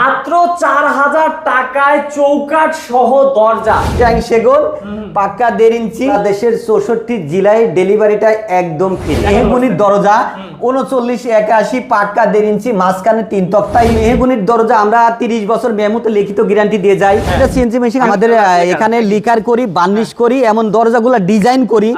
মাত্র চার হাজার টাকায় চৌকাট সহ দরজা। সেগুন পাক্কা দেড় ইঞ্চি। দেশের চৌষট্টি জেলায় ডেলিভারিটা একদম ফ্রি মেহগুনির দরজা উনচল্লিশ একাশি পাক্কা দেড় ইঞ্চি মাঝখানে তিন তক্তাই মেহগুনির দরজা আমরা তিরিশ বছর মেহমুতে লিখিত গ্যারান্টি দিয়ে যাই। এটা সিএনজি মেশিন আমাদের এখানে লিকার করি বার্নিশ করি এমন দরজাগুলো ডিজাইন করি।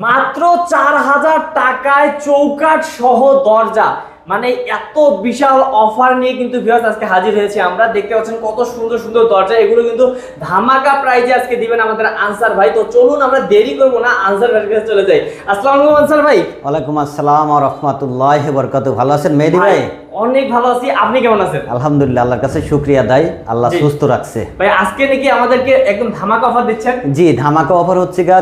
মাত্র চার হাজার টাকায় চৌকাট সহ দরজা। মানে এত বিশাল অফার নিয়ে কিন্তু ভিউয়ার্স আজকে হাজির হয়েছে। আমরা দেখতে পাচ্ছেন কত সুন্দর সুন্দর দরজা এগুলো কিন্তু ধামাকা প্রাইজে আজকে দিবেন আমাদের আনসার ভাই। তো চলুন আমরা দেরি করব না আনসার ভাইয়ের কাছে চলে যাই। আসসালামু আলাইকুম আনসার ভাই। ওয়ালাইকুম আসসালাম রহমতুল্লাহ বরকাত ভালো আছেন মেহেদি ভাই অনেক ভালো আছি। আপনি কেমন আছেন? আলহামদুলিল্লাহ আল্লাহর কাছে শুক্রিয়া দেয় আল্লাহ সুস্থ রাখছে। ভাই আজকে নাকি আমাদেরকে একদম ধামাকা অফার দিচ্ছেন? জি ধামাকা অফার হচ্ছে গা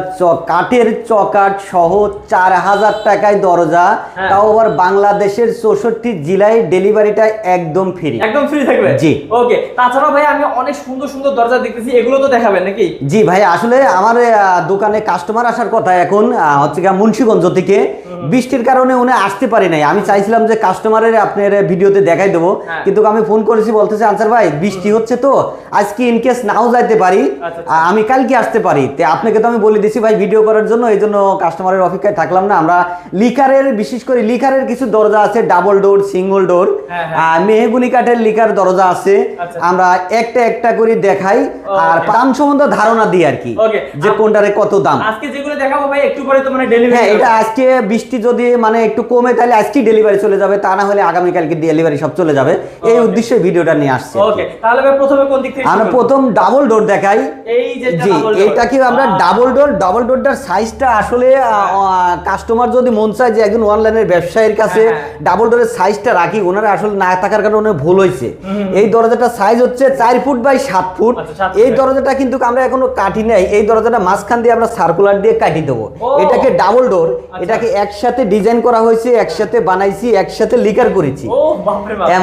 কাঠের চকাট সহ চার হাজার টাকায় দরজা। হ্যাঁ। তাও আবার বাংলাদেশের চৌষট্টি জেলায় ডেলিভারিটা একদম ফ্রি একদম ফ্রি থাকবে? জি। ওকে তাছাড়া ভাই আমি অনেক সুন্দর সুন্দর দরজা দেখতেছি এগুলো তো দেখাবেন নাকি? জি ভাই আসলে আমার দোকানে কাস্টমার আসার কথা এখন হচ্ছে গা মুন্সিগঞ্জ থেকে। বৃষ্টির কারণে উনি আসতে পারি নাই। আমি চাইছিলাম যে কাস্টমারের আপনার ভিডিওতে দেখাই দেবো হ্যাঁ। কিন্তু আমি ফোন করেছি বলতেছে আনসার ভাই বৃষ্টি হচ্ছে তো আজকে ইনকেস নাও যাইতে পারি আচ্ছা, আহ, আমি কালকে আসতে পারি। তে আপনাকে তো আমি বলে দিছি ভাই ভিডিও করার জন্য এই জন্য কাস্টমারের অপেক্ষায় থাকলাম না। আমরা লিকারের বিশেষ করে লিকারের কিছু দরজা আছে ডাবল ডোর সিঙ্গল ডোর। হ্যাঁ, হ্যাঁ। মেহগুনি কাঠের লিকার দরজা আছে। আচ্ছা। আমরা একটা একটা করে দেখাই। আর দাম সম্বন্ধে ধারণা দিই আর কি যে কোনটারে কত দাম। আজকে যেগুলো দেখাবো ভাই একটু পরে তো মানে হ্যাঁ ডেলিভারি এটা আজকে বৃষ্টি যদি মানে একটু কমে তাহলে আজকেই ডেলিভারি চলে যাবে। তা না হলে আগামীকালকে ডেলিভারি সব চলে যাবে। এই উদ্দেশ্যে ভিডিওটা নিয়ে আসছে ওকে। তাহলে ভাই প্রথমে কোন দিক থেকে আমরা প্রথম ডাবল ডোর দেখাই। এই যে এটা কি আমরা ডাবল ডোর ডাবল ডোরটার সাইজটা আসলে কাস্টমার যদি মন চায় যে একজন অনলাইনের ব্যবসায়ীর কাছে হ্যাঁ, ডাবল ডোরের সাইজটা রাখি ওনারা আসলে না থাকার কারণে ওনার ভুল হয়েছে এই দরজাটার সাইজ হচ্ছে চার ফুট বাই সাত ফুট আচ্ছা, এই দরজাটা কিন্তু আমরা এখনও কাটি নাই। এই দরজাটা মাঝখান দিয়ে আমরা সার্কুলার দিয়ে কাটি দেবো। এটাকে ডাবল ডোর আচ্ছা। এটাকে একসাথে ডিজাইন করা হয়েছে একসাথে বানাইছি একসাথে লিকার করেছি।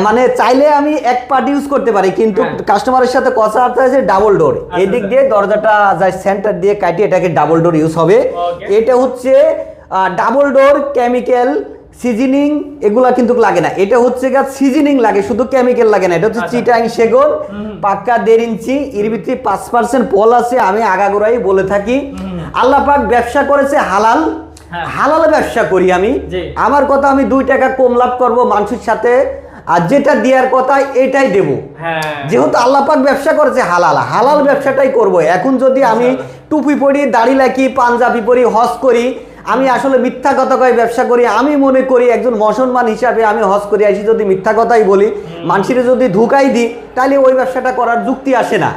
মানে চাইলে আমি এক পার্ট ইউজ করতে পারি কিন্তু হ্যাঁ। কাস্টমারের সাথে কথা আছে ডাবল ডোর এদিক আচ্ছা। দিয়ে দরজাটা যায় সেন্টার দিয়ে কাটিয়ে এটাকে ডাবল ডোর ইউজ হবে। এটা হচ্ছে ডাবল ডোর কেমিক্যাল সিজনিং এগুলা কিন্তু লাগে না। এটা হচ্ছে গা সিজনিং লাগে শুধু কেমিক্যাল লাগে না। এটা হচ্ছে আচ্ছা। চিটাং সেগুন পাক্কা দেড় ইঞ্চি এর ভিতরে পাঁচ পার্সেন্ট পল আছে আমি আগাগোড়াই বলে থাকি। আল্লাহ পাক ব্যবসা করেছে হালাল। হ্যাঁ। হালাল ব্যবসা করি আমি। আমার কথা আমি দুই টাকা কম লাভ করব মানুষের সাথে আর যেটা দেওয়ার কথা এটাই দেব। হ্যাঁ। যেহেতু আল্লাহ পাক ব্যবসা করেছে হালাল হালাল ব্যবসাটাই করব। এখন যদি আমি টুপি পরি দাড়ি লাকি পাঞ্জাবি পরি হজ করি আমি আসলে মিথ্যা কথা কয়ে ব্যবসা করি আমি মনে করি একজন মুসলমান হিসাবে আমি হজ করি আসি যদি মিথ্যা কথাই বলি। মানুষের যদি ধুকাই দিই তাহলে ওই ব্যবসাটা করার যুক্তি আসে না।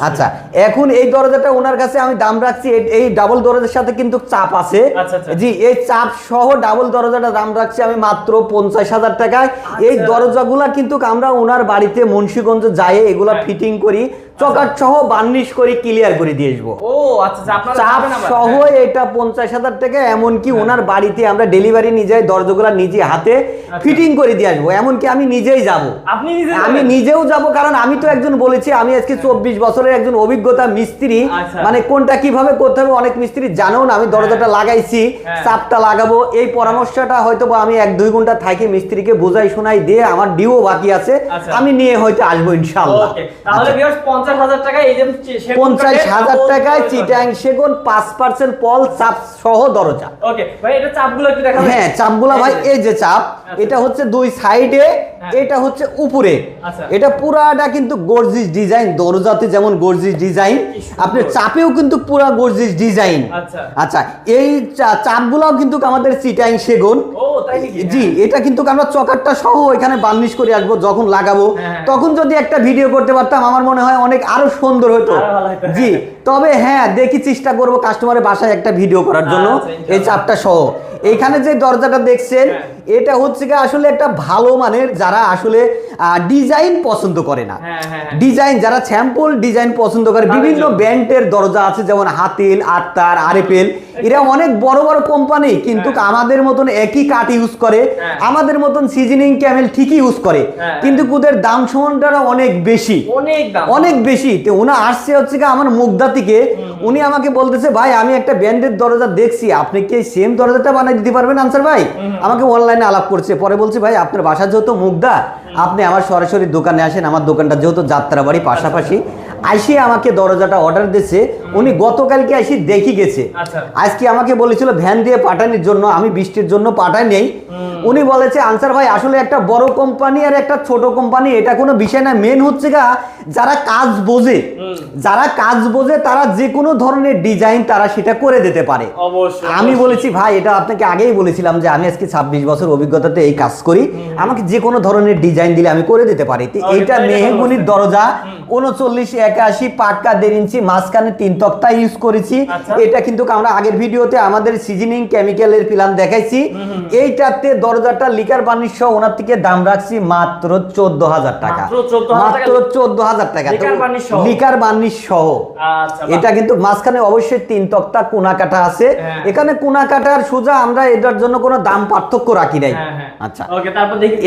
আচ্ছা এখন এই দরজাটা ওনার কাছে আমি দাম রাখছি এই- ডাবল দরজার সাথে কিন্তু চাপ আছে। আচ্ছা, আচ্ছা। জি এই চাপ সহ ডাবল দরজাটা দাম রাখছি আমি মাত্র পঞ্চাশ হাজার টাকায়। এই আচ্ছা। দরজাগুলা কিন্তু আমরা ওনার বাড়িতে মুন্সিগঞ্জ যায় এগুলা। ফিটিং করি। চকাট সহ বার্নিশ করে ক্লিয়ার করে দিয়ে আসব। ও আচ্ছা আচ্ছা চাপ সহ হ্যাঁ। এটা পঞ্চাশ হাজার টাকা এমনকি ওনার বাড়িতে আমরা ডেলিভারি নিয়ে যাই দরজাগুলা নিজে হাতে ফিটিং করে দিয়ে আসব এমনকি আমি নিজেই যাব। আপনি আমি নিজেও যাব কারণ আমি তো একজন বলেছি আমি আজকে চব্বিশ বছরের একজন অভিজ্ঞতা মিস্ত্রি আচ্ছা। মানে কোনটা কীভাবে করতে হবে অনেক মিস্ত্রি জানো না আমি দরজাটা লাগাইছি হ্যাঁ। চাপটা লাগাবো এই পরামর্শটা হয়তো আমি এক দুই ঘণ্টা থাকি মিস্ত্রিকে বোঝাই শোনাই দিয়ে আমার ডিও বাকি আছে আচ্ছা। আমি নিয়ে হয়তো আসব ইনশাল্লাহ তাহলে ভিউয়ার্স 50000 টাকা এই যে সে- পঞ্চাশ হাজার টাকায় চিটাং সেগুন পাঁচ পার্সেন্ট পল চাপ সহ দরজা। ওকে ভাই এটা চাপগুলো হ্যাঁ চাপগুলা ভাই এই যে চাপ আচ্ছা। এটা হচ্ছে দুই সাইডে হ্যাঁ। এটা হচ্ছে উপরে। আচ্ছা। এটা পুরাটা কিন্তু গর্জিস ডিজাইন দরজাতে যেমন গর্জিস ডিজাইন আপনার চাপেও কিন্তু পুরা গর্জিস ডিজাইন। আচ্ছা। আচ্ছা এই চাপগুলাও কিন্তু আমাদের চিটাইং সেগুন। জি এটা কিন্তু আমরা চকারটা সহ এখানে বার্নিশ করে আসব যখন লাগাবো। হ্যাঁ। তখন যদি একটা ভিডিও করতে পারতাম আমার মনে হয় অনেক আরও সুন্দর হতো হতো। জি তবে হ্যাঁ দেখি চেষ্টা করব কাস্টমারের বাসায় একটা ভিডিও করার জন্য আচ্ছা, এই চাপটা সহ এখানে যে দরজাটা দেখছেন হ্যাঁ। এটা হচ্ছে কি আসলে একটা ভালো মানের যারা আসলে ডিজাইন পছন্দ করে না হ্যাঁ, হ্যাঁ, হ্যাঁ। ডিজাইন যারা স্যাম্পল ডিজাইন পছন্দ করে বিভিন্ন জন্য। ব্র্যান্ডের দরজা আছে যেমন হাতিল আত্মার আরএফএল এরা অনেক বড় বড় কোম্পানি কিন্তু হ্যাঁ। আমাদের মতন একই কাঠ ইউজ করে হ্যাঁ। আমাদের মতন সিজনিং ক্যামেল ঠিকই ইউজ করে হ্যাঁ। কিন্তু ওদের দাম সমানটা অনেক বেশি অনেক বেশি তো ওনা আসছে হচ্ছে কি আমার মুগদা থেকে উনি আমাকে বলতেছে ভাই আমি একটা ব্যান্ডের দরজা দেখছি আপনি কি সেম দরজাটা বানাই দিতে পারবেন আনসার ভাই? আমাকে অনলাইনে আলাপ করছে। পরে বলছে ভাই আপনার বাসা যেহেতু মুগদা আপনি আমার সরাসরি দোকানে আসেন আমার দোকানটা যেহেতু যাত্রাবাড়ি পাশাপাশি আইসে আমাকে দরজাটা অর্ডার দিয়েছে। উনি গতকালকে এসে দেখি গেছে। আচ্ছা। আজকে আমাকে বলেছিল ভ্যান দিয়ে পাঠানোর জন্য আমি বৃষ্টির জন্য পাঠাই নেই। উনি বলেছে আনসার ভাই আসলে একটা বড় কোম্পানি আর একটা ছোট কোম্পানি এটা কোনো বিষয় না। মেন হচ্ছে গা যারা কাজ বোঝে যারা কাজ বোঝে তারা যে কোনো ধরনের ডিজাইন তারা সেটা করে দিতে পারে। আমি বলেছি ভাই এটা আপনাকে আগেই বলেছিলাম যে আমি আজকে ছাব্বিশ বছর অভিজ্ঞতাতে এই কাজ করি। আমাকে যে কোনো ধরনের ডিজাইন দিলে আমি করে দিতে পারি। তো এটা মেহেগুনির দরজা উনচল্লিশ একাশি পাক্কা দেড় ইঞ্চি মাঝখানে তিন তক্তা ইউজ করেছি। আচ্ছা। এটা কিন্তু আমরা আগের ভিডিওতে আমাদের সিজনিং কেমিক্যালের প্ল্যান দেখাইছি। এইটাতে দরজাটা লিকার সহ ওনার থেকে দাম রাখছি মাত্র চোদ্দ হাজার টাকা মাত্র চোদ্দ হাজার টাকা লিকার বার্নিশ সহ? আচ্ছা। এটা কিন্তু মাঝখানে অবশ্যই তিন তক্তা কোনা কাটা আছে। হ্যাঁ। এখানে কোনা কাটার সোজা আমরা এটার জন্য কোনো দাম পার্থক্য রাখি নাই। হ্যাঁ হ্যাঁ। আচ্ছা।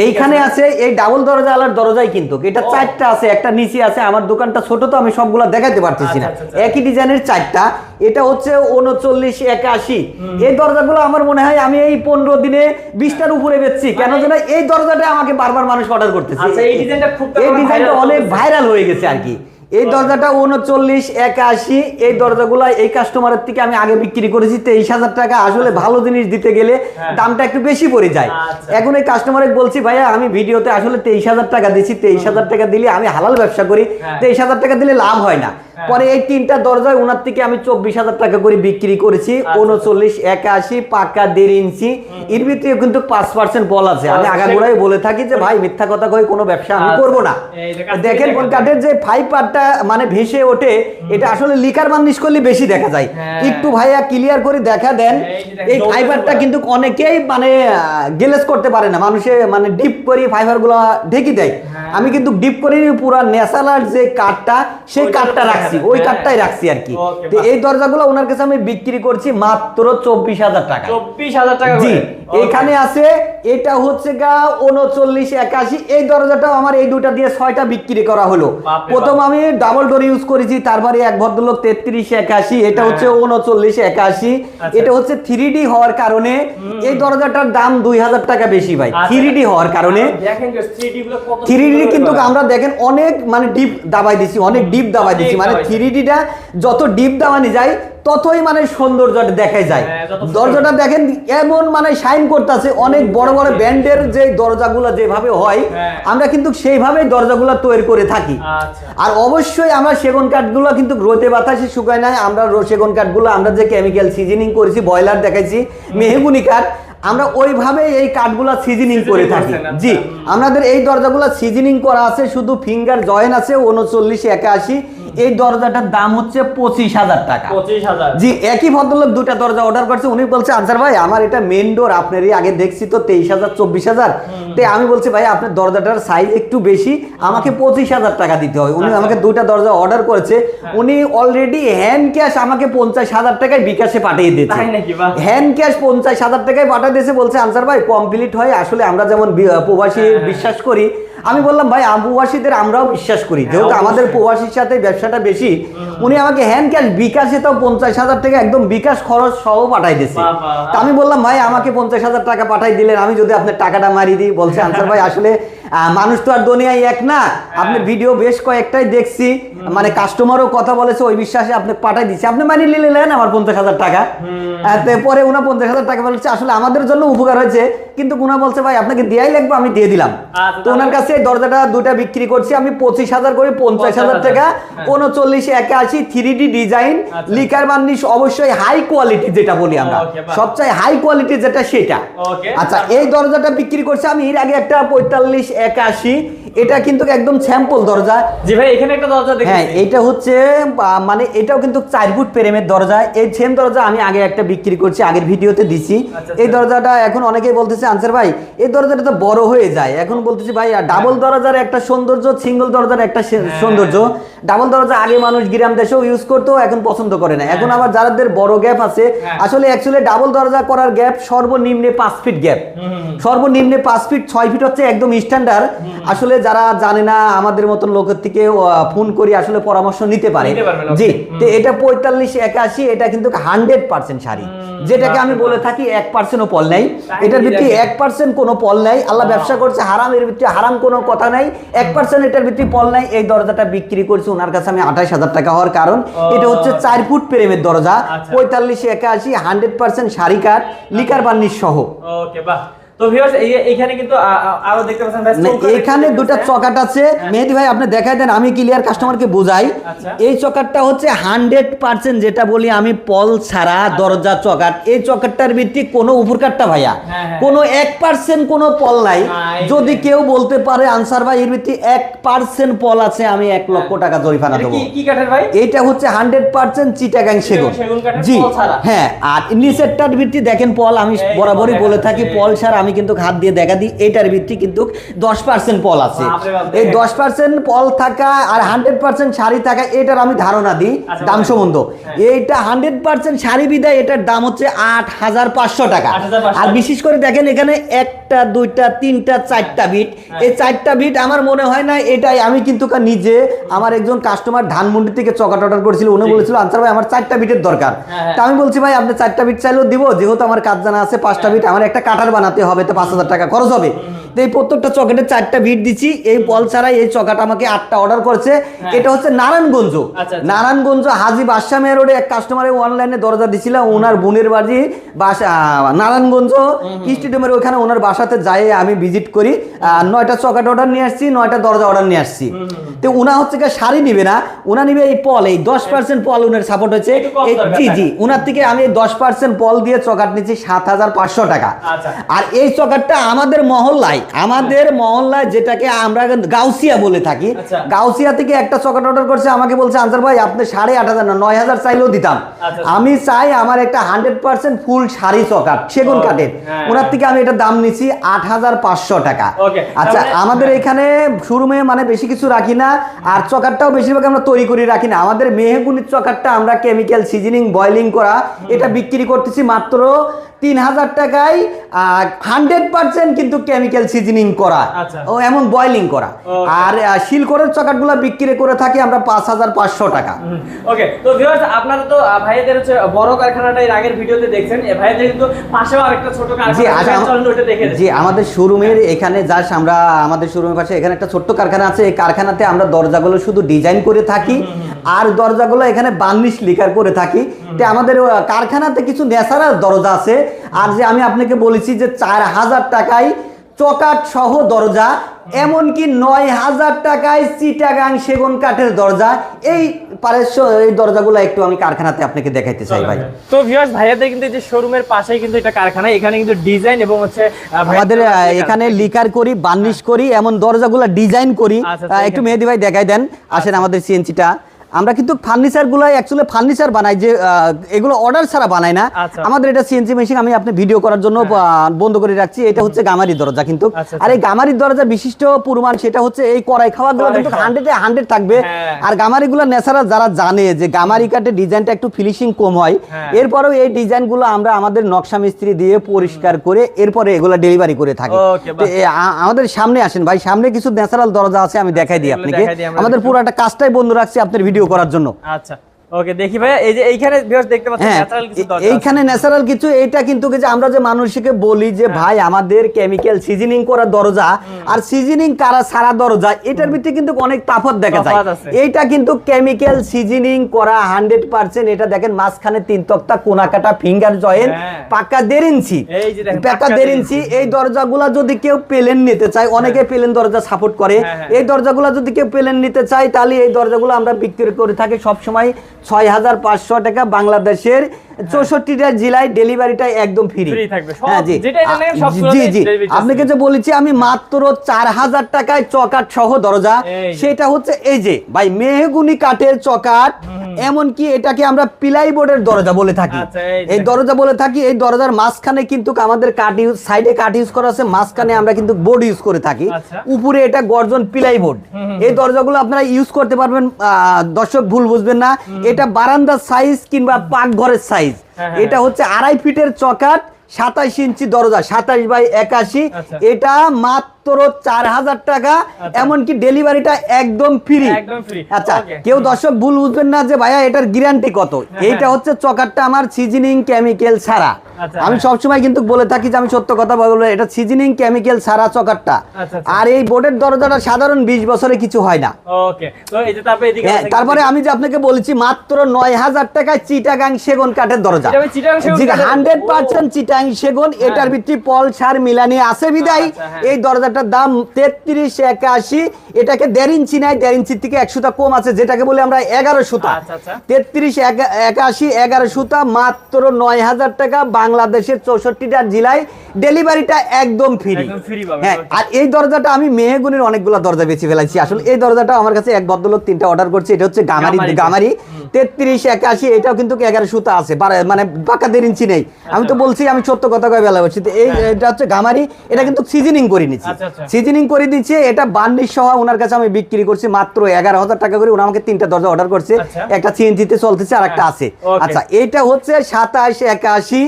এইখানে আছে এই ডাবল দরজা আলার দরজাই কিন্তু। এটা চারটা আছে একটা নিচে আছে আমার দোকানটা ছোট তো আমি সবগুলো দেখাতে পারতেছি না। আচ্ছা, আচ্ছা, আচ্ছা। একই ডিজাইনের চারটা এটা হচ্ছে উনচল্লিশ একাশি। এই দরজাগুলো আমার মনে হয় আমি এই পনেরো দিনে বিশটার উপরে বেচছি। কেন যেন এই দরজাটা আমাকে বারবার মানুষ অর্ডার করতেছে। এই ডিজাইনটা অনেক ভাইরাল হয়ে গেছে আর কি। এই দরজাটা উনচল্লিশ একাশি এই দরজাগুলো এই কাস্টমারের থেকে আমি আগে বিক্রি করেছি তেইশ হাজার টাকা আসলে ভালো জিনিস দিতে গেলে হ্যাঁ। দামটা একটু বেশি পড়ে যায় আচ্ছা। এখন এই কাস্টমারে বলছি ভাইয়া আমি ভিডিওতে আসলে তেইশ হাজার টাকা দিচ্ছি তেইশ হাজার টাকা দিলে আমি হালাল ব্যবসা করি হ্যাঁ। তেইশ হাজার টাকা দিলে লাভ হয় না। পরে এই তিনটা দরজায় ওনার থেকে আমি চব্বিশ হাজার টাকা করে বিক্রি করেছি আচ্ছা। উনচল্লিশ একাশি পাকা দেড় ইঞ্চি এর ভিতরে কিন্তু পাঁচ পার্সেন্ট বল আছে আমি আচ্ছা। আগাগোড়াই বলে থাকি যে ভাই মিথ্যা কথা কই কোনো ব্যবসা আমি আচ্ছা। করব না দেখেন কোন কাঠের যে ফাইভ পার্টটা মানে ভেসে ওঠে এটা আসলে লিকার বার্নিশ করলে বেশি দেখা যায় হ্যাঁ। একটু ভাইয়া ক্লিয়ার করে দেখা দেন এই ফাইবারটা কিন্তু অনেকেই মানে গেলেস করতে পারে না মানুষে মানে ডিপ করে ফাইবারগুলো ঢেকে দেয় হ্যাঁ। আমি কিন্তু ডিপ করে পুরো ন্যাচারাল যে কাঠটা সেই কাঠটা রাখছি ওই। কাঠটাই রাখছি আর কি তো এই দরজাগুলো ওনার কাছে আমি বিক্রি করছি মাত্র চব্বিশ হাজার টাকা চব্বিশ হাজার টাকা জি। এখানে আছে এটা হচ্ছে গা উনচল্লিশ একাশি এই দরজাটাও আমার এই দুটা দিয়ে ছয়টা বিক্রি করা হলো প্রথম আমি ডাবল ডোর ইউজ করেছি তারপরে এক ভদ্রলোক তেত্রিশ একাশি এটা হ্যাঁ। হচ্ছে উনচল্লিশ একাশি আচ্ছা। এটা হচ্ছে থ্রি ডি হওয়ার কারণে এই দরজাটার দাম দুই হাজার টাকা বেশি ভাই আচ্ছা। থ্রি ডি হওয়ার কারণে দেখেন যে 3D গুলো কত থ্রি কিন্তু আমরা দেখেন অনেক মানে ডিপ দাবাই দিছি অনেক ডিপ দাবাই দিছি। মানে থ্রি ডিটা যত ডিপ দাবানি যায় ততই মানে সৌন্দর্যটা দেখাই যায়। হ্যাঁ। দরজাটা দেখেন এমন মানে শাইন করতেছে অনেক বড় বড় ব্যান্ডের যে দরজাগুলো যেভাবে হয় হ্যাঁ। আমরা কিন্তু সেইভাবেই দরজাগুলো তৈরি করে থাকি। আচ্ছা। আর অবশ্যই আমরা সেগুন কাঠগুলো কিন্তু রোদে বাতাসে শুকায় নাই আমরা সেগুন কাঠগুলো আমরা যে কেমিক্যাল সিজনিং করেছি বয়লার দেখাইছি মেহগুনি কাঠ আমরা ওইভাবে এই কাঠগুলা সিজনিং করে থাকি আচ্ছা। জি আমাদের এই দরজাগুলা সিজনিং করা আছে শুধু ফিঙ্গার জয়েন আছে উনচল্লিশ একাশি এই দরজাটার দাম হচ্ছে পঁচিশ হাজার টাকা পঁচিশ হাজার জি একই ভদ্রলোক দুটা দরজা অর্ডার করছে উনি বলছে আনসার ভাই আমার এটা মেন ডোর আপনারই আগে দেখছি তো তেইশ হাজার চব্বিশ হাজার তো আমি বলছি ভাই আপনার দরজাটার সাইজ একটু বেশি আমাকে পঁচিশ হাজার টাকা দিতে হয় উনি আচ্ছা। আমাকে দুটা দরজা অর্ডার করেছে উনি অলরেডি হ্যান্ড ক্যাশ আমাকে পঞ্চাশ হাজার টাকায় বিকাশে পাঠিয়ে দিয়েছে তাই? বাহ। হ্যান্ড ক্যাশ পঞ্চাশ হাজার টাকায় পাঠিয়ে দিয়েছে বলছে আনসার ভাই কমপ্লিট হয় আসলে আমরা যেমন প্রবাসী হ্যাঁ, হ্যাঁ। বিশ্বাস করি আমি বললাম ভাই প্রবাসীদের আমরাও বিশ্বাস করি। যেহেতু আমাদের প্রবাসীর সাথে ব্যবসাটা বেশি উনি আমাকে হ্যান্ড ক্যাশ বিকাশে তো পঞ্চাশ হাজার টাকা একদম বিকাশ খরচ সহ পাঠাই দিয়েছে। তা আমি বললাম ভাই আমাকে পঞ্চাশ হাজার টাকা পাঠাই দিলেন আমি যদি আপনার টাকাটা মারি দিই বলছে আনসার ভাই আসলে মানুষ তো আর দুনিয়ায় এক না। আপনি ভিডিও বেশ কয়েকটাই দেখছি। মানে কাস্টমারও কথা বলেছে ওই বিশ্বাসে আপনি পাঠাই দিচ্ছি। আপনি মানি নিলেন আমার পঞ্চাশ হাজার টাকা। পরে উনা পঞ্চাশ হাজার টাকা বলছে আসলে আমাদের জন্য উপকার হয়েছে কিন্তু উনা বলছে ভাই আপনাকে দেয়াই লাগবে আমি দিয়ে দিলাম। আচ্ছা, তো ওনার কাছে দরজাটা দুটা বিক্রি করছি আমি পঁচিশ হাজার করে পঞ্চাশ হাজার টাকা হ্যাঁ। উনচল্লিশ একাশি three D design. Lacquer varnish অবশ্যই হাই কোয়ালিটি যেটা বলি আমরা। সবচেয়ে হাই কোয়ালিটি যেটা সেটা। আচ্ছা এই দরজাটা বিক্রি করছে আমি এর আগে একটা পঁয়তাল্লিশ একাশি এটা কিন্তু একদম স্যাম্পল দরজা। জি ভাই এখানে একটা দরজা হ্যাঁ এটা হচ্ছে মানে এটাও কিন্তু চার ফুট প্রেমের দরজা। এই সেম দরজা আমি আগে একটা বিক্রি করছি আগের ভিডিওতে দিছি। আচ্ছা, এই আচ্ছা। দরজাটা এখন অনেকেই বলতেছে আনসার ভাই এই দরজাটা তো বড় হয়ে যায়। এখন বলতেছি ভাই ডাবল দরজার একটা সৌন্দর্য সিঙ্গেল দরজার একটা হ্যাঁ। সৌন্দর্য। ডাবল দরজা আগে মানুষ গ্রাম দেশেও ইউজ করতো এখন পছন্দ করে না। এখন আবার যাদের বড় গ্যাপ আছে হ্যাঁ। আসলে অ্যাকচুয়ালি ডাবল দরজা করার গ্যাপ সর্বনিম্নে পাঁচ ফিট গ্যাপ সর্বনিম্নে পাঁচ ফিট ছয় ফিট হচ্ছে একদম স্ট্যান্ডার্ড আসলে যারা জানে না আমাদের মতন লোকের থেকে ফোন করি আসলে পরামর্শ নিতে পারে। জি তো এটা পঁয়তাল্লিশ একাশি এটা কিন্তু হান্ড্রেড পার্সেন্ট শাড়ি। যেটাকে আমি বলে থাকি এক পার্সেন্টও পল নাই। এটার ভিত্তি এক পার্সেন্ট কোনো পল নাই। আল্লাহ ব্যবসা করছে হারাম এর ভিত্তি হারাম কোনো কথা নাই। এক পার্সেন্ট এটার ভিত্তি পল নাই। এই দরজাটা বিক্রি করছি ওনার কাছে আমি আঠাশ হাজার টাকা হওয়ার কারণ। এটা হচ্ছে চার ফুট প্রেমের দরজা। আচ্ছা। পঁয়তাল্লিশ একাশি হান্ড্রেড পার্সেন্ট শাড়ি কাঠ লিকার বার্নিশ সহ। ওকে বাহ। তো ভিউয়ার্স এইখানে কিন্তু আ- আ- আরও দেখতে পাচ্ছেন ভাই না, চৌকাঠ এখানে দেখতে চকাট আছে। মেহেদি ভাই আপনি দেখাই দেন আমি ক্লিয়ার কাস্টমারকে বোঝাই। এই চকাটটা হচ্ছে হান্ড্রেড পার্সেন্ট যেটা বলি আমি পল ছাড়া দরজা চকাট। এই চকাটটার ভিত্তি কোনো উপরকাটটা ভাইয়া। হ্যাঁ, হ্যাঁ। কোনো এক পার্সেন্ট কোনো পল নাই। নাই। যদি কেউ বলতে পারে আনসার ভাই এর ভিত্তি এক পার্সেন্ট পল আছে আমি এক লক্ষ টাকা জরিমানা এটা দেবো। কি কি কাঠের ভাই? এইটা হচ্ছে হান্ড্রেড পার্সেন্ট চিটাগাং সেগুন। সেগুন কাঠের জি। পল ছাড়া। হ্যাঁ আর নিচেরটার ভিত্তি দেখেন পল আমি বরাবরই বলে থাকি পল ছাড়া আমি কিন্তু হাত দিয়ে দেখা দিই এটার ভিত্তি কিন্তু দশ পার্সেন্ট পল আছে। এই দশ পার্সেন্ট পল থাকা আর হান্ড্রেড পার্সেন্ট শাড়ি থাকা এটার আমি ধারণা দিই আচ্ছা, দাম সম্বন্ধ হ্যাঁ। এইটা হান্ড্রেড পার্সেন্ট শাড়ি বিদায় এটার দাম হচ্ছে আট হাজার পাঁচশো টাকা। আর বিশেষ করে দেখেন এখানে একটা দুইটা তিনটা চারটা বিট হ্যাঁ। এই চারটা বিট আমার মনে হয় না এটাই। আমি কিন্তু নিজে আমার একজন কাস্টমার ধানমন্ডি থেকে চকাট অর্ডার করেছিল উনি বলেছিল আনসার ভাই আমার চারটা বিটের দরকার। হ্যাঁ, তা আমি বলছি ভাই আপনি চারটা বিট চাইলেও দিব যেহেতু আমার কাজ জানা আছে পাঁচটা বিট আমার একটা কাটার বানাতে হবে তো পাঁচ হাজার টাকা খরচ হবে। তো এই প্রত্যেকটা চকেটে চারটা বিট দিচ্ছি। এই পল ছাড়াই এই চকাট আমাকে আটটা অর্ডার করেছে। এটা হচ্ছে নারায়ণগঞ্জ। আচ্ছা, আচ্ছা। নারায়ণগঞ্জ হাজি বাদশাহ রোডে এক কাস্টমারে অনলাইনে দরজা দিছিল। ওনার বোনের বাড়ি বাসা নারায়ণগঞ্জ। স্টেডিয়ামের ওখানে ওনার বাসাতে যাই আমি ভিজিট করি। নয়টা চকাট অর্ডার নিয়ে আসছি নয়টা দরজা অর্ডার নিয়ে আসছি। তো উনা হচ্ছে কি শাড়ি নিবে না। উনা নিবে এই পল এই দশ পার্সেন্ট পল উনার সাপোর্ট হচ্ছে জি জি। উনার থেকে আমি দশ পার্সেন্ট পল দিয়ে চকাট নিচ্ছি সাত হাজার পাঁচশো টাকা। আচ্ছা। আর এই চকাটটা আমাদের মহল্লায় আমাদের মহল্লায় যেটাকে আমরা গাউসিয়া বলে থাকি আচ্ছা। গাউসিয়া থেকে একটা চকাট অর্ডার করছে আমাকে বলছে আনসার ভাই আপনি সাড়ে আট হাজার না নয় হাজার চাইলেও দিতাম আচ্ছা। আমি চাই আমার একটা হান্ড্রেড পার্সেন্ট ফুল শাড়ি চকাট সেগুন ও, কাঠের হ্যাঁ। ওনার থেকে আমি এটা দাম নিচ্ছি আট হাজার পাঁচশো টাকা আচ্ছা আমাদের এখানে শোরুমে মানে বেশি কিছু রাখি না আর চকারটাও বেশিরভাগ আমরা তৈরি করে রাখি না আমাদের মেহগুনির চকারটা আমরা কেমিক্যাল সিজনিং বয়লিং করা এটা বিক্রি করতেছি মাত্র তিন হাজার টাকায় হান্ড্রেড পার্সেন্ট কিন্তু কেমিক্যাল সিজনিং করা। আচ্ছা। ও এমন বয়লিং করা. আর শিলকরের চকারগুলো বিক্রি করে থাকি আমরা পাঁচ হাজার পাঁচশো টাকা। ওকে তো ভিউয়ার্স আপনারা তো ভাইদের হচ্ছে বড় কারখানাটা এর আগের ভিডিওতে দেখছেন। ভাইদের কিন্তু পাশেও আরেকটা ছোট কারখানা আচ্ছা। জি আমাদের শোরুমের এখানে যাস আমরা আমাদের শোরুমের পাশে এখানে একটা ছোট্ট কারখানা আছে। এই কারখানাতে আমরা দরজাগুলো শুধু ডিজাইন করে থাকি। আর দরজাগুলো এখানে বার্নিশ লিকার করে থাকি। তো আমাদের কারখানাতে কিছু ন্যাচারাল দরজা আছে। আর যে আমি আপনাকে বলেছি যে চার হাজার টাকায় চকাট সহ দরজা এমনকি নয় হাজার টাকায় চিটাগাং সেগুন কাঠের দরজা। এই পারেশ্য এই দরজাগুলো একটু আমি কারখানাতে আপনাকে দেখাইতে চাই ভাই। তো ভিউয়ার্স ভাইয়াদের কিন্তু যে শোরুমের পাশেই কিন্তু এটা কারখানা। এখানে কিন্তু ডিজাইন এবং হচ্ছে আমাদের এখানে লিকার করি বার্নিশ করি এমন দরজাগুলো ডিজাইন করি। আচ্ছা, একটু মেহেদি ভাই দেখাই দেন। আসেন আমাদের সিএনসিটা আমরা কিন্তু ফার্নিচারগুলো অ্যাকচুয়ালি ফার্নিচার বানাই যে এগুলো অর্ডার ছাড়া বানাই না। আচ্ছা। আমাদের এটা সিএনসি মেশিন আমি আপনি ভিডিও করার জন্য বন্ধ করে রাখছি। এটা হচ্ছে গামারি দরজা কিন্তু। আচ্ছা, আর এই গামারি দরজা বিশিষ্ট পুরমান সেটা হচ্ছে এই কড়াই খাওয়া গুলো কিন্তু। হান্ড্রেডে হান্ড্রেড থাকবে। হ্যাঁ। আর গামারি গুলো ন্যাচারাল যারা জানে যে গামারি কাঠের ডিজাইনটা একটু ফিনিশিং কম হয় হ্যাঁ। এরপরেও এই ডিজাইনগুলো আমরা আমাদের নকশা মিস্ত্রি দিয়ে পরিষ্কার করে এরপরে এগুলো ডেলিভারি করে থাকি। আমাদের সামনে আসেন। ভাই সামনে কিছু ন্যাচারাল দরজা আছে আমি দেখাই দিই আপনাকে। আমাদের। পুরো একটা কাজটাই বন্ধ রাখছি আপনার ভিডিও করার জন্য। আচ্ছা। ওকে দেখি ভাইয়া এই যে এইখানে ভিউয়ার্স দেখতে পাচ্ছেন হ্যাঁ ন্যাচারাল কিছু এ- দরজা এইখানে ন্যাচারাল কিছু এইটা কিন্তু যে আমরা যে মানুষকে বলি যে হ্যাঁ। ভাই আমাদের কেমিক্যাল সিজনিং করা দরজা আর সিজনিং করা সারা দরজা? এটার ভিতরে কিন্তু অনেক তাফত দেখা যায়। এইটা কিন্তু কেমিক্যাল সিজনিং করা হান্ড্রেড পার্সেন্ট এটা দেখেন মাঝখানে তিন তক্তা কোনা কাটা ফিঙ্গার জয়েন। দেড় ইঞ্চি। এই যে দেখেন, পাক্কা পাক্কা দেড় দেড় ইঞ্চি এই দরজাগুলা যদি কেউ পেলেন নিতে চায় অনেকে পেলেন দরজা সাপোর্ট করে। হ্যাঁ। এই দরজাগুলো যদি কেউ পেলেন নিতে চায় তাহলে এই দরজাগুলো আমরা বিক্রি করে থাকি সবসময় ছয় হাজার পাঁচশো টাকা বাংলাদেশের চৌষট্টিটা জেলায় ডেলিভারিটা একদম ফ্রি থাকবে। হ্যাঁ জি। জি আপনাকে যে বলেছি আমি মাত্র চার হাজার টাকায় চকাট সহ দরজা। সেটা হচ্ছে এই যে ভাই মেহগুনি কাঠের চকাট এমনকি এটাকে আমরা পিলাই বোর্ডের দরজা বলে থাকি। আচ্ছা, এই দরজা বলে থাকি এই দরজার মাঝখানে কিন্তু আমাদের কাঠ ইউজ সাইডে কাঠ ইউজ করা আছে মাঝখানে আমরা কিন্তু বোর্ড ইউজ করে থাকি। আচ্ছা। উপরে এটা গর্জন পিলাই বোর্ড এই দরজাগুলো আপনারা ইউজ করতে পারবেন আহ, দর্শক ভুল বুঝবেন না। এটা বারান্দার সাইজ কিংবা পাকঘরের সাইজ। হ্যাঁ, হ্যাঁ। এটা হচ্ছে আড়াই ফিটের চকাট সাতাইশ ইঞ্চি দরজা সাতাইশ বাই একাশি। আচ্ছা। এটা মাত্র চার হাজার টাকা আচ্ছা। এমনকি ডেলিভারিটা একদম ফ্রি। আচ্ছা কেউ দর্শক ভুল বুঝবেন না যে ভাইয়া এটার গ্যারান্টি কত? এইটা হচ্ছে চকারটা আমার সিজনিং কেমিক্যাল ছাড়া। আচ্ছা, আমি হ্যাঁ। সবসময় কিন্তু বলে থাকি যে আমি সত্য কথা বলব এটা সিজনিং কেমিক্যাল ছাড়া চকারটা। আর এই বোর্ডের দরজাটা সাধারণ বিশ বছরে কিছু হয় না। তারপরে হ্যাঁ, আমি যে আপনাকে বলেছি মাত্র নয় হাজার টাকায় চিটাগাং সেগুন কাঠের দরজা। হান্ড্রেড পার্সেন্ট চিটাং সেগুন এটার ভিত্তি পল সার মিলানি আছে বিদায়। আচ্ছা, হ্যাঁ। এই দরজাটার দাম তেত্রিশ একাশি। এটাকে দেড় ইঞ্চি দেড় ইঞ্চির থেকে এক সুতা কম আছে যেটাকে বলে আমরা এগারো সুতা। আচ্ছা, আচ্ছা। তেত্রিশ একাশি এগারো সুতা মাত্র নয় হাজার টাকা বাংলাদেশের চৌষট্টিটা জেলায় ডেলিভারিটা একদম ফ্রি। হ্যাঁ আর এই দরজাটা আমি মেহগুনির অনেকগুলো দরজা বেছে ফেলাইছি। আসলে এই দরজাটা আমার কাছে এক ভদ্রলোক তিনটা অর্ডার করছে এটা হচ্ছে গামারি গামারি। তেত্রিশ একাশি এটাও কিন্তু এগারো সুতা আছে মানে পাকা দেড় ইঞ্চি নেই। আমি তো বলছি আমি সত্য কথা কয়ে বেলা বলছি এই এটা হচ্ছে গামারি এটা কিন্তু সিজনিং করে নিচ্ছি। আচ্ছা, আচ্ছা। সিজনিং করে দিচ্ছে এটা বান্ডিশ সহ ওনার কাছে আমি বিক্রি করছি মাত্র এগারো হাজার টাকা করে। উনি আমাকে তিনটা দরজা অর্ডার করছে। আচ্ছা। একটা সিএনজিতে চলতেছে আর একটা আছে। আচ্ছা এটা হচ্ছে সাতাশ একাশি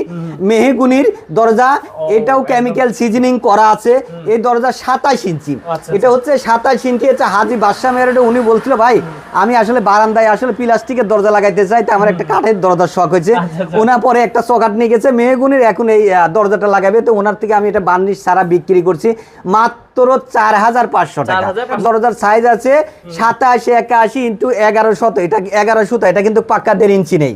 মেহেগুনির দরজা। এটাও কেমিক্যাল সিজনিং করা আছে। এই দরজা সাতাশ ইঞ্চি। আচ্ছা, এটা হচ্ছে সাতাশ ইঞ্চি। হচ্ছে হাজি বাদশাহ মেয়ারে উনি বলছিল ভাই আমি আসলে বারান্দায় আসলে প্লাস্টিকের দরজা লাগাইতে চাই তো আমার একটা কাঠের দরজার শখ হয়েছে। আচ্ছা, আচ্ছা। ওনার পরে একটা চকাট নিয়ে গেছে মেহগুনির এখন এই দরজাটা লাগাবে তো ওনার থেকে আমি এটা বার্নিশ সারা বিক্রি করছি। মাত্র চার হাজার পাঁচশো টাকা। দরজার সাইজ আছে সাতাশ একাশি ইন্টু এগারো শত। এটা এগারো শত এটা কিন্তু পাক্কা দেড় ইঞ্চি নেই।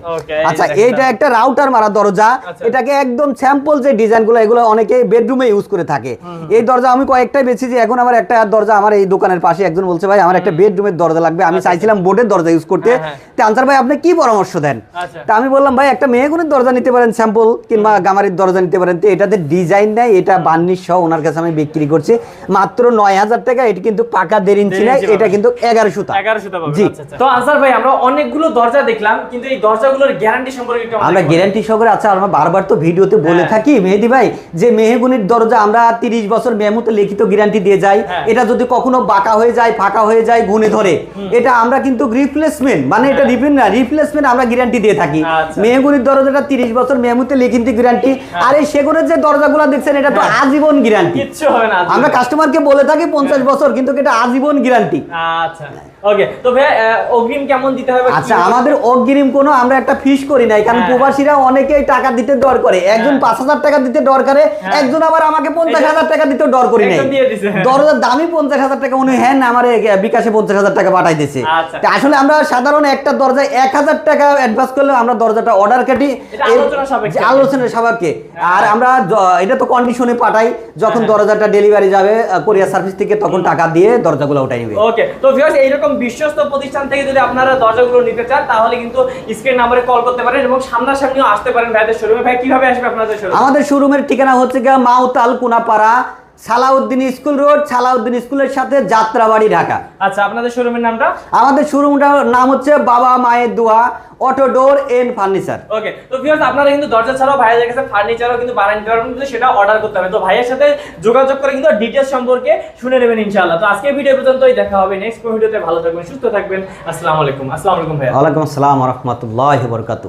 আচ্ছা এইটা একটা রাউটার মারা দরজা। আচ্ছা। এটাকে একদম স্যাম্পল যে ডিজাইনগুলো এগুলো অনেকে বেডরুমে ইউজ করে থাকে। এই দরজা আমি কয়েকটাই বেছি যে এখন আমার একটা দরজা আমার এই দোকানের পাশে একজন বলছে ভাই আমার একটা বেডরুমের দরজা লাগবে। আমি চাইছিলাম বোর্ডের দরজা ইউজ করতে। আচ্ছা, হ্যাঁ, হ্যাঁ। তা আনসার ভাই আপনি কি পরামর্শ দেন? আচ্ছা। তা আমি বললাম ভাই একটা মেয়েগুনের দরজা নিতে পারেন স্যাম্পল কিংবা গামারির দরজা নিতে পারেন। তো এটাতে ডিজাইন নেই এটা বার্নিশ সহ ওনার কাছে আমি বিক্রি করছি। মাত্র নয় হাজার টাকা এটা কিন্তু পাকা দেড় ইঞ্চি দেড় এটা কিন্তু এগারো সুতা এগারোশো টাকা জি আচ্ছা, আচ্ছা। তো আনসার ভাই আমরা অনেকগুলো দরজা দেখলাম কিন্তু এই দরজাগুলোর গ্যারান্টি সম্পর্কে আমরা গ্যারান্টি সহকারে আছে আমরা বারবার তো ভিডিওতে বলে হ্যাঁ। থাকি মেহেদি ভাই যে মেহগুনির দরজা আমরা তিরিশ বছর মেহমুতে লিখিত গ্যারান্টি দিয়ে যাই হ্যাঁ। এটা যদি কখনো বাঁকা হয়ে যায় ফাঁকা হয়ে যায় গুনে ধরে এটা আমরা কিন্তু রিপ্লেসমেন্ট মানে এটা রিপিন না রিপ্লেসমেন্ট আমরা গ্যারান্টি দিয়ে থাকি আচ্ছা। মেহগুনির দরজাটা তিরিশ বছর মেহমুতে লিখিত গ্যারান্টি আর এই সেগুনের যে দরজাগুলো দেখছেন এটা তো হ্যাঁ। আজীবন গ্যারান্টি না আমরা কাস্টমারকে বলে থাকি পঞ্চাশ বছর কিন্তু এটা আজীবন গ্যারান্টি আচ্ছা। ওকে তো ভাই অগ্রিম কেমন দিতে হবে আচ্ছা আমাদের অগ্রিম কোনো আমরা একটা ফিস করি নাই কারণ হ্যাঁ। প্রবাসীরা অনেকেই টাকা দিতে ডর করে একজন হ্যাঁ। পাঁচ হাজার টাকা দিতে ডর করে হ্যাঁ। একজন আবার আমাকে পঞ্চাশ হাজার টাকা দিতে ডর করি নাই। দরজার দামই পঞ্চাশ হাজার টাকা উনি হ্যাঁ আমার বিকাশে পঞ্চাশ হাজার টাকা পাঠাই দিয়েছে আচ্ছা। আসলে আমরা সাধারণ একটা দরজায় এক হাজার টাকা অ্যাডভান্স করলে আমরা দরজাটা অর্ডার কাটি আলোচনা। আলোচনার সাপেক্ষে আর আমরা এটা তো কন্ডিশনে পাঠাই যখন দরজাটা ডেলিভারি যাবে কোরিয়ার সার্ভিস থেকে তখন টাকা দিয়ে দরজাগুলো উঠাই নিবে ওকে তো ভিউয়ার্স এইরকম বিশ্বস্ত প্রতিষ্ঠান থেকে যদি আপনারা দরজাগুলো নিতে চান, তাহলে কিন্তু স্ক্রিন নাম্বারে কল করতে পারেন এবং সামনাসামনিও আসতে পারেন ভাইদের শোরুমে ভাই, কীভাবে আসবে আপনাদের শোরুমে আমাদের শোরুমের ঠিকানা হচ্ছে গিয়ে মাউতাল কুনাপাড়া সালাউদ্দিন স্কুল রোড সালাউদ্দিন স্কুলের সাথে যাত্রাবাড়ি ঢাকা। আচ্ছা আপনাদের শোরুমের নামটা? আমাদের শোরুমটার নাম হচ্ছে বাবা মায়ের দোয়া auto door and furniture. Okay তো ভিউয়ার্স আপনারা কিন্তু দরজা ছাড়াও ভাইয়ের কাছে ফার্নিচারও কিন্তু নিতে পারবেন কিন্তু সেটা অর্ডার করতে হবে। তো ভাইয়ের সাথে যোগাযোগ করে কিন্তু ডিটেলস সম্পর্কে শুনে নেবেন ইনশাআল্লাহ। তো আজকের ভিডিও পর্যন্তই দেখা হবে নেক্সট ভিডিওতে ভালো থাকবেন সুস্থ থাকবেন। আসসালামু আলাইকুম। আসসালামু আলাইকুম ভাইয়া। ওয়ালাইকুম আসসালাম রহমতুল্লাহ বরকাতু